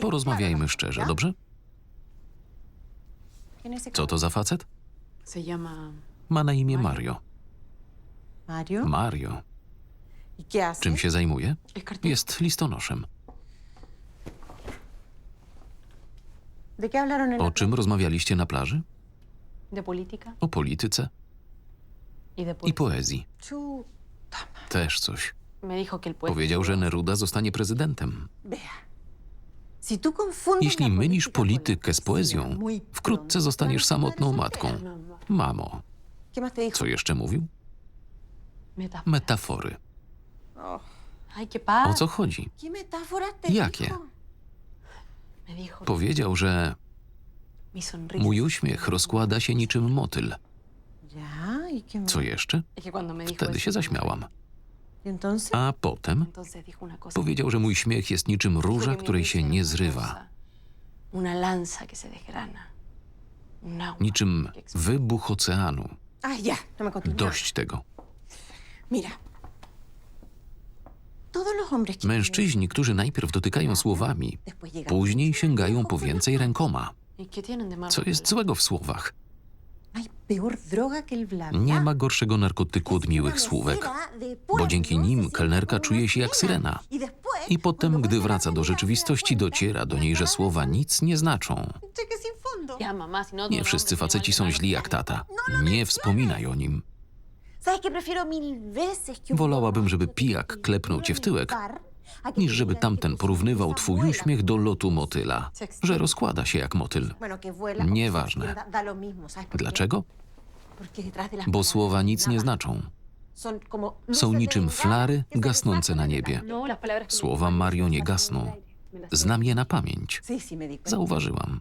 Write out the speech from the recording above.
Porozmawiajmy szczerze, dobrze? Co to za facet? Ma na imię Mario. Mario? Mario. Czym się zajmuje? Jest listonoszem. ¿De qué hablaron en O czym rozmawialiście na plaży? O polityce y i poezji. Też coś. Powiedział, że Neruda zostanie prezydentem. Jeśli mylisz politykę z poezją, wkrótce zostaniesz samotną matką. Mamo, co jeszcze mówił? Metafory. Oh. O co chodzi? ¿Qué metáforas te Jakie? Powiedział, że mój uśmiech rozkłada się niczym motyl. ¿y? Co jeszcze? Wtedy się zaśmiałam. A potem powiedział, że mój śmiech jest niczym róża, której się nie zrywa. Niczym wybuch oceanu. Ah, no. Dość tego. Mężczyźni, którzy najpierw dotykają słowami, później sięgają po więcej rękoma. ¿Y? Co jest złego w słowach? Nie ma gorszego narkotyku od miłych słówek, bo dzięki nim kelnerka czuje się jak syrena. I potem, gdy wraca do rzeczywistości, dociera do niej, że słowa nic nie znaczą. No, Nie wszyscy faceci tiene są źli jak tata. Nie wspominaj o nim. Wolałabym, żeby pijak klepnął cię w tyłek, niż żeby tamten porównywał twój uśmiech do lotu motyla, że rozkłada się jak motyl. Nieważne. Dlaczego? Bo słowa nic nie znaczą. Są niczym flary gasnące na niebie. No, Słowa Mario nie gasną. Znam je na pamięć. Zauważyłam.